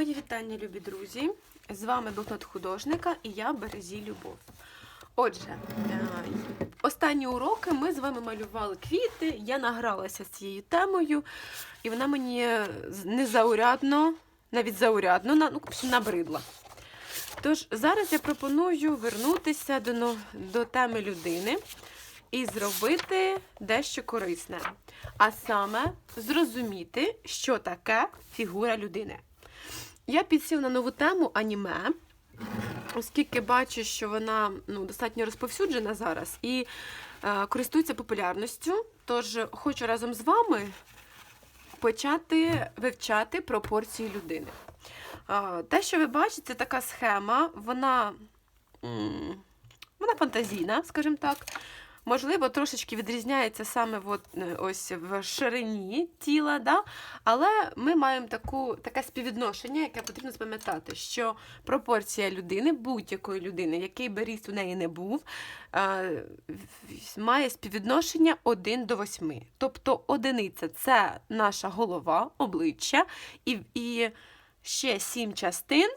Мої вітання, любі друзі. З вами блокнот художника і я Березі Любов. Отже, е, останні уроки ми з вами малювали квіти. Я награлася з цією темою, і вона мені незаурядно, навіть заурядно, ну, набридла. Тож зараз я пропоную вернутися до, до теми людини і зробити дещо корисне. А саме зрозуміти, що таке фігура людини. Я підсів на нову тему аніме, оскільки бачу, що вона ну, достатньо розповсюджена зараз і е, користується популярністю. Тож хочу разом з вами почати вивчати пропорції людини. Е, те, що ви бачите, така схема, вона, вона фантазійна, скажімо так. Можливо, трошечки відрізняється саме от, е, ось в ширині тіла, да? але ми маємо таку, таке співвідношення, яке потрібно запам'ятати, що пропорція людини, будь-якої людини, який би ріст у неї не був, е, має співвідношення 1 до 8. Тобто одиниця це наша голова, обличчя, і, і ще 7 частин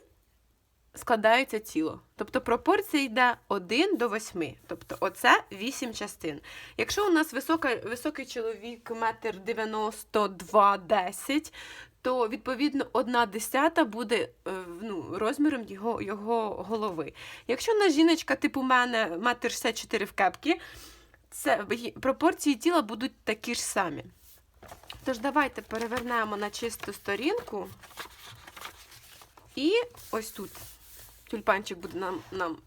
складається тіло. Тобто пропорція йде 1 до 8. Тобто оце 8 частин. Якщо у нас висока, високий чоловік, метр 92, 10, то відповідно 1 десята буде е, ну, розміром його, його голови. Якщо у нас жіночка типу мене метр 64 в кепці, це пропорції тіла будуть такі ж самі. Тож давайте перевернемо на чисту сторінку. І ось тут тюльпанчик буде нам, нам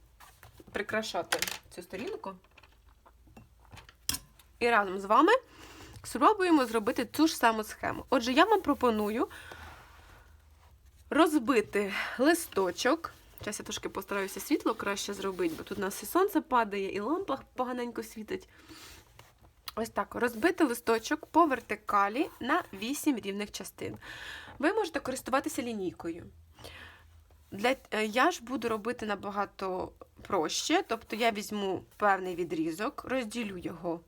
прикрашати цю сторінку. І разом з вами спробуємо зробити ту ж саму схему. Отже, я вам пропоную розбити листочок. Зараз я трошки постараюся світло краще зробити, бо тут у нас і сонце падає, і лампа поганенько світить. Ось так, розбити листочок по вертикалі на 8 рівних частин. Ви можете користуватися лінійкою. Для, е, я ж буду робити набагато проще, тобто я візьму певний відрізок, розділю його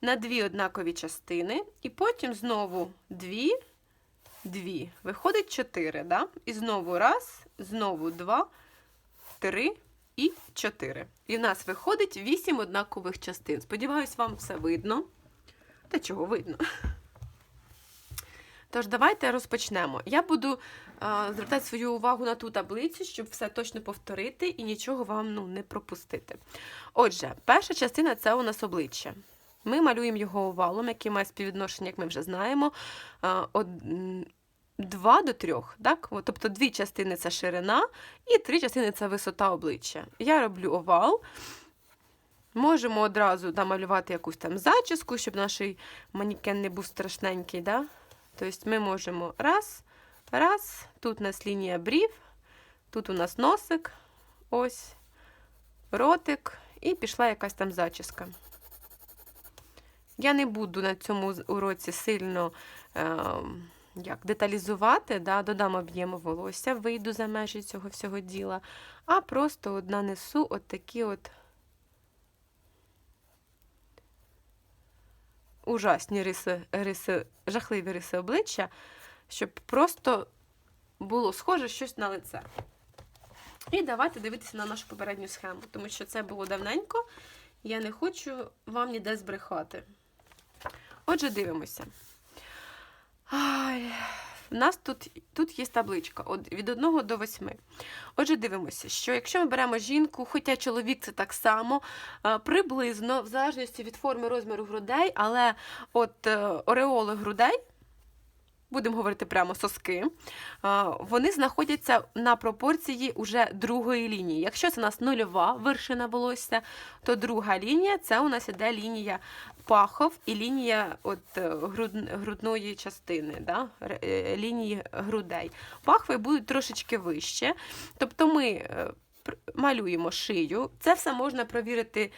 на дві однакові частини, і потім знову дві, дві. Виходить чотири, да? І знову раз, знову два, три і чотири. І в нас виходить вісім однакових частин. Сподіваюсь, вам все видно. Та чого видно? Тож, давайте розпочнемо. Я буду звертати свою увагу на ту таблицю, щоб все точно повторити і нічого вам ну, не пропустити. Отже, перша частина це у нас обличчя. Ми малюємо його овалом, який має співвідношення, як ми вже знаємо, а, од... 2 до 3. Так? Тобто дві частини це ширина, і три частини це висота обличчя. Я роблю овал. Можемо одразу намалювати якусь там зачіску, щоб наш манікен не був страшненький. Да? Тобто ми можемо раз, раз, тут у нас лінія брів, тут у нас носик, ось, ротик, і пішла якась там зачіска. Я не буду на цьому уроці сильно е, як, деталізувати, да, додам об'єму волосся, вийду за межі цього всього діла, а просто от нанесу от такі от ужасні риси, риси, жахливі риси обличчя, щоб просто було схоже щось на лице. І давайте дивитися на нашу попередню схему, тому що це було давненько, я не хочу вам ніде збрехати. Отже, дивимося. Ай, у нас тут, тут є табличка від 1 до 8. Отже, дивимося, що якщо ми беремо жінку, хоча чоловік це так само, е, приблизно, в залежності від форми розміру грудей, але от е, ореоли грудей, будемо говорити прямо соски, е, вони знаходяться на пропорції уже другої лінії. Якщо це у нас нульова вершина волосся, то друга лінія це у нас іде лінія пахов і лінія от, е, груд- грудної частини, да? е, лінії грудей. Пахви будуть трошечки вище. Тобто ми малюємо шию. Це все можна провірити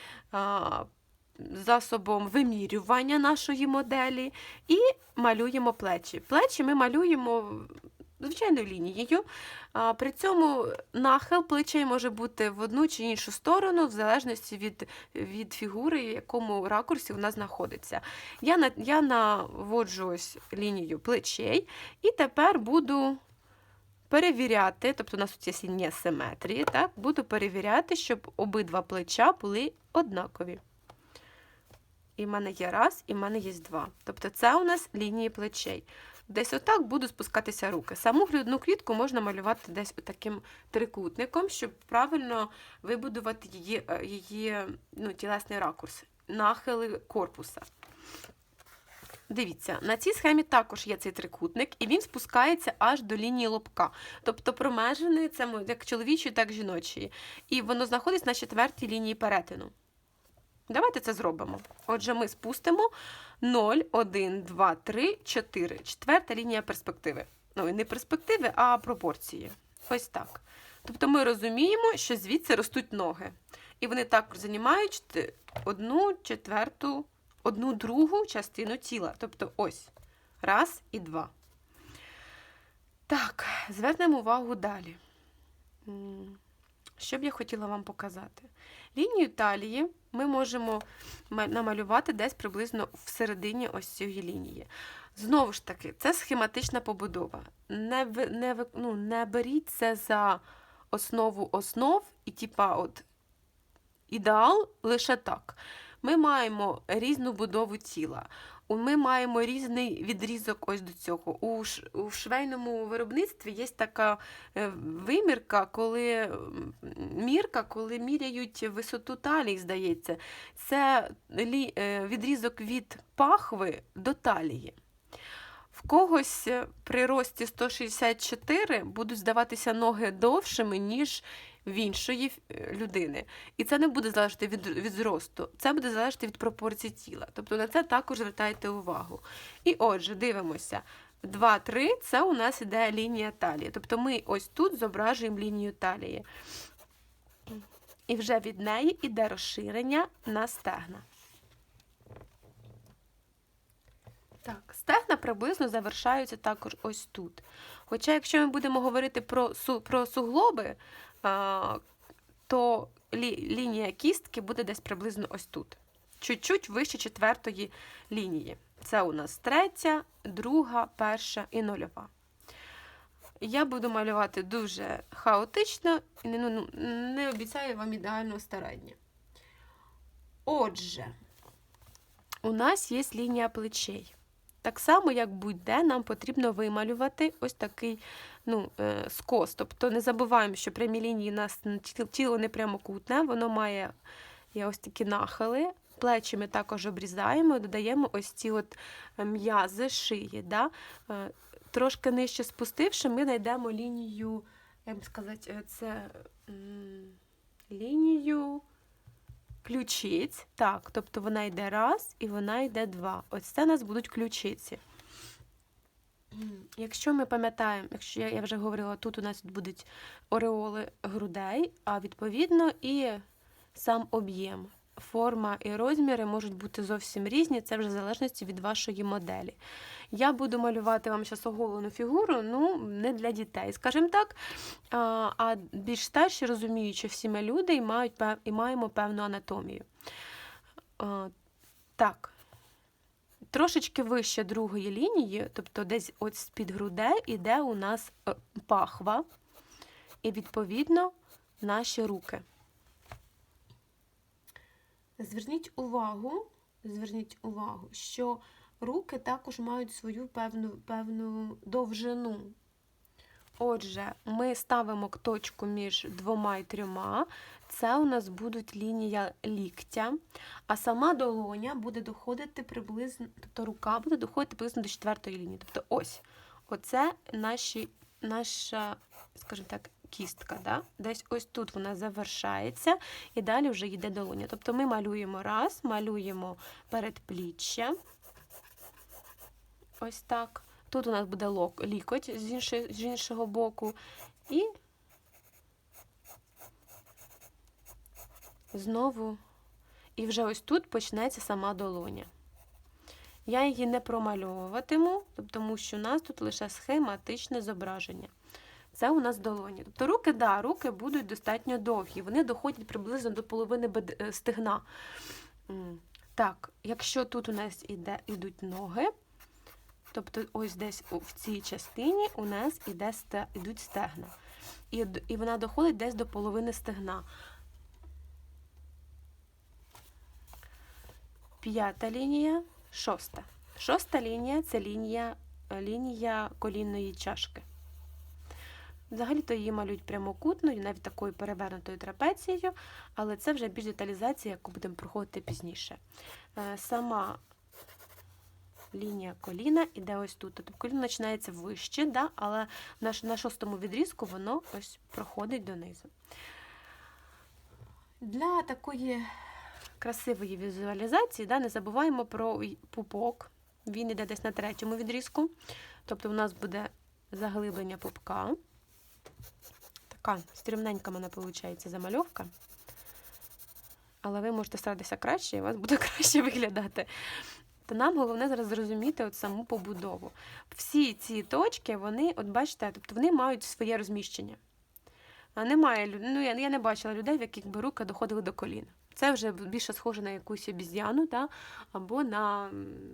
засобом вимірювання нашої моделі і малюємо плечі. Плечі ми малюємо звичайною лінією. При цьому нахил плечей може бути в одну чи іншу сторону, в залежності від, від фігури, в якому ракурсі вона знаходиться. Я, на, я наводжу ось лінію плечей і тепер буду перевіряти, тобто у нас тут є несиметрії, так, буду перевіряти, щоб обидва плеча були однакові. І в мене є раз, і в мене є два. Тобто це у нас лінії плечей. Десь отак будуть спускатися руки. Саму грудну клітку можна малювати десь таким трикутником, щоб правильно вибудувати її, е, її ну, тілесний ракурс, нахили корпуса. Дивіться, на цій схемі також є цей трикутник, і він спускається аж до лінії лобка. Тобто промежений це як чоловічої, так і жіночої. І воно знаходиться на четвертій лінії перетину. Давайте це зробимо. Отже, ми спустимо 0, 1, 2, 3, 4. Четверта лінія перспективи. Ну, і не перспективи, а пропорції. Ось так. Тобто ми розуміємо, що звідси ростуть ноги. І вони також займають чти- одну четверту, одну другу частину тіла. Тобто ось. Раз і два. Так, звернемо увагу далі. Що б я хотіла вам показати? Лінію талії ми можемо намалювати десь приблизно всередині ось цієї лінії. Знову ж таки, це схематична побудова. Не, не, ну, не беріть це за основу основ і типа от ідеал лише так. Ми маємо різну будову тіла. Ми маємо різний відрізок ось до цього. У, швейному виробництві є така е, вимірка, коли мірка, коли міряють висоту талії, здається. Це е, відрізок від пахви до талії. В когось е, при рості 164 будуть здаватися ноги довшими, ніж в іншої е, людини. І це не буде залежати від, від зросту, це буде залежати від пропорцій тіла. Тобто на це також звертайте увагу. І отже, дивимося. 2-3 це у нас іде лінія талії. Тобто ми ось тут зображуємо лінію талії. І вже від неї іде розширення на стегна. Так, стегна приблизно завершаються також ось тут. Хоча, якщо ми будемо говорити про, су, про суглоби, то лі, лінія кістки буде десь приблизно ось тут. Чуть-чуть вище четвертої лінії. Це у нас третя, друга, перша і нульова. Я буду малювати дуже хаотично і не, ну, не обіцяю вам ідеального старання. Отже, у нас є лінія плечей. Так само, як будь-де, нам потрібно вималювати ось такий ну, е, скос. Тобто не забуваємо, що прямі лінії у нас тіло не прямокутне, воно має є ось такі нахили. Плечі ми також обрізаємо, додаємо ось ці от е, м'язи шиї. Да? Е, Трошки нижче спустивши, ми знайдемо лінію, як сказати, це лінію ключиць. Так, тобто вона йде раз і вона йде два. Ось це у нас будуть ключиці. Якщо ми пам'ятаємо, якщо я, вже говорила, тут у нас будуть ореоли грудей, а відповідно і сам об'єм. Форма і розміри можуть бути зовсім різні, це вже в залежності від вашої моделі. Я буду малювати вам зараз оголену фігуру, ну, не для дітей, скажімо так. А, більш старші розуміють, що всі ми люди і, мають, і маємо певну анатомію. Так. Трошечки вище другої лінії, тобто десь от з-під грудей, іде у нас е, пахва, і відповідно наші руки. Зверніть увагу, зверніть увагу, що руки також мають свою певну, певну довжину. Отже, ми ставимо точку між двома і трьома. Це у нас будуть лінія ліктя, а сама долоня буде доходити приблизно, тобто рука буде доходити приблизно до четвертої лінії. Тобто ось, оце наші, наша, скажімо так, кістка. Да? Десь ось тут вона завершається, і далі вже йде долоня. Тобто ми малюємо раз, малюємо передпліччя. Ось так. Тут у нас буде лок, лікоть з, інши, з іншого боку. І знову. І вже ось тут почнеться сама долоня. Я її не промальовуватиму, тому що у нас тут лише схематичне зображення. Це у нас долоні. Тобто руки, да, руки будуть достатньо довгі. Вони доходять приблизно до половини е, стегна. Так, якщо тут у нас іде, ідуть ноги, Тобто, ось десь в цій частині у нас іде сте, ідуть стегна. І, і вона доходить десь до половини стегна. П'ята лінія, шоста. Шоста лінія це лінія, е, лінія колінної чашки. Взагалі-то її малюють прямокутною, навіть такою перевернутою трапецією, але це вже більш деталізація, яку будемо проходити пізніше. Е, Сама лінія коліна іде ось тут. Тобто коліно починається вище, да? але на, шостому відрізку воно ось проходить донизу. Для такої красивої візуалізації да, не забуваємо про пупок. Він іде десь на третьому відрізку. Тобто у нас буде заглиблення пупка. Така стрімненька в мене виходить замальовка. Але ви можете старатися краще, і у вас буде краще виглядати. То нам головне зараз зрозуміти от саму побудову. Всі ці точки, вони, от бачите, тобто вони мають своє розміщення. А немає ну, я, я не бачила людей, в яких би руки доходили до коліна. Це вже більше схоже на якусь обіз'яну да? або на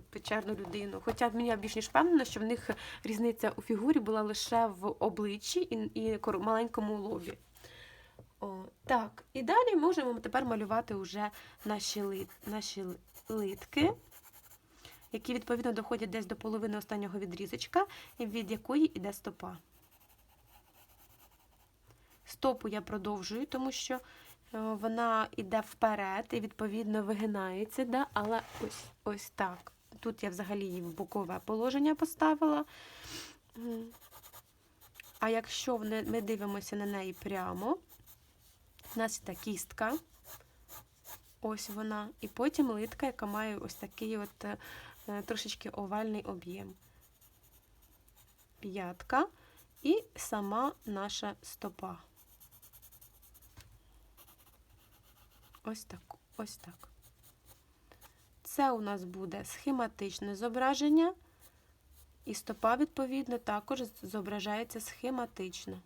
печерну людину. Хоча мені я більш ніж впевнена, що в них різниця у фігурі була лише в обличчі і, і маленькому лобі. О, так, і далі можемо тепер малювати вже наші, лит, наші литки, які відповідно доходять десь до половини останнього відрізочка, від якої йде стопа. Стопу я продовжую, тому що е, вона йде вперед і, відповідно, вигинається, да? але ось, ось так. Тут я взагалі її в бокове положення поставила. А якщо ми дивимося на неї прямо, у нас йде кістка, ось вона, і потім литка, яка має ось такий от е, трошечки овальний об'єм. П'ятка і сама наша стопа. Ось так, ось так. Це у нас буде схематичне зображення, і стопа, відповідно, також зображається схематично.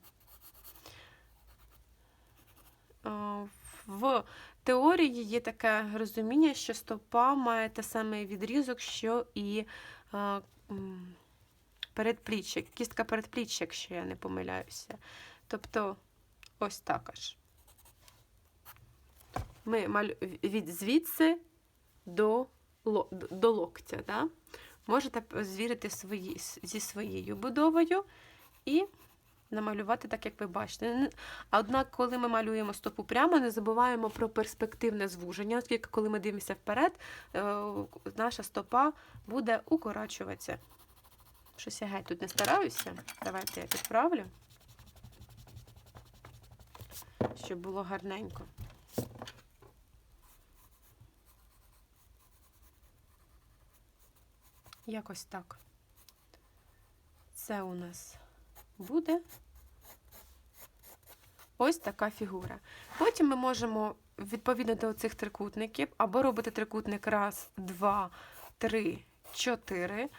Е, В теорії є таке розуміння, що стопа має те саме відрізок, що і е, передпліччя, кістка передпліччя, якщо я не помиляюся. Тобто, ось так аж. Ми малю... від звідси до, до локтя. Да? Можете звірити свої... зі своєю будовою і намалювати так, як ви бачите. Однак, коли ми малюємо стопу прямо, не забуваємо про перспективне звуження, оскільки коли ми дивимося вперед, е, наша стопа буде укорачуватися. Щось я геть тут не стараюся. Давайте я підправлю, щоб було гарненько. Якось так. Це у нас буде ось така фігура. Потім ми можемо відповідно до цих трикутників або робити трикутник раз, два, три, чотири.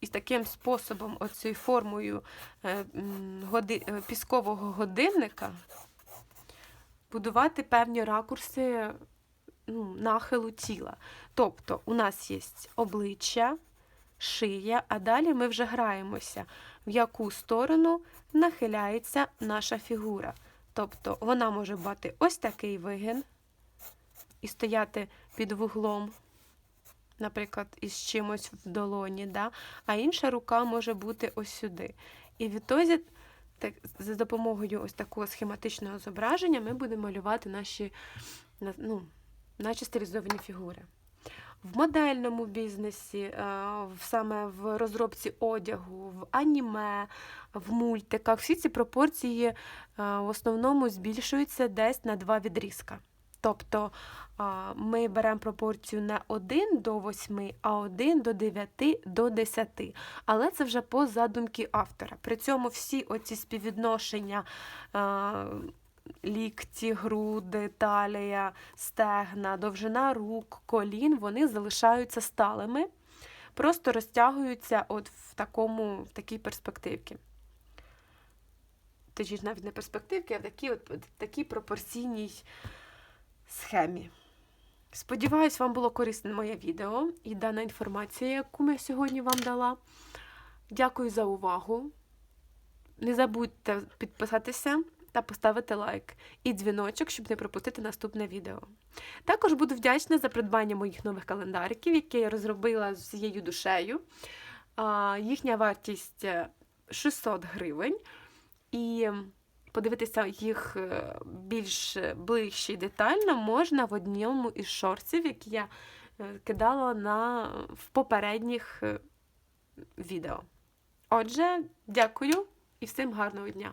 І таким способом, оцією формою е, е, піскового годинника, будувати певні ракурси ну, нахилу тіла. Тобто у нас є обличчя, шия, а далі ми вже граємося, в яку сторону нахиляється наша фігура. Тобто вона може мати ось такий вигин і стояти під вуглом, наприклад, із чимось в долоні, да? а інша рука може бути ось сюди. І відтоді, так, за допомогою ось такого схематичного зображення ми будемо малювати наші на- ну, наші стилізовані фігури. В модельному бізнесі, е, саме в розробці одягу, в аніме, в мультиках, всі ці пропорції е, в основному збільшуються десь на два відрізка. Тобто ми беремо пропорцію не 1 до 8, а 1 до 9 до 10. Але це вже по задумці автора. При цьому всі оці співвідношення лікті, груди, талія, стегна, довжина рук, колін, вони залишаються сталими, просто розтягуються от в, такому, в такій перспективці. Точніше, навіть не перспективки, а в такій, от, в такій пропорційній схемі. Сподіваюсь, вам було корисне моє відео і дана інформація, яку я сьогодні вам дала. Дякую за увагу. Не забудьте підписатися та поставити лайк і дзвіночок, щоб не пропустити наступне відео. Також буду вдячна за придбання моїх нових календариків, які я розробила з всією душею. Їхня вартість е, 600 гривень. І подивитися їх е, більш ближче і детально можна в одному із шорців, які я е, кидала на, в попередніх е, відео. Отже, дякую і всім гарного дня.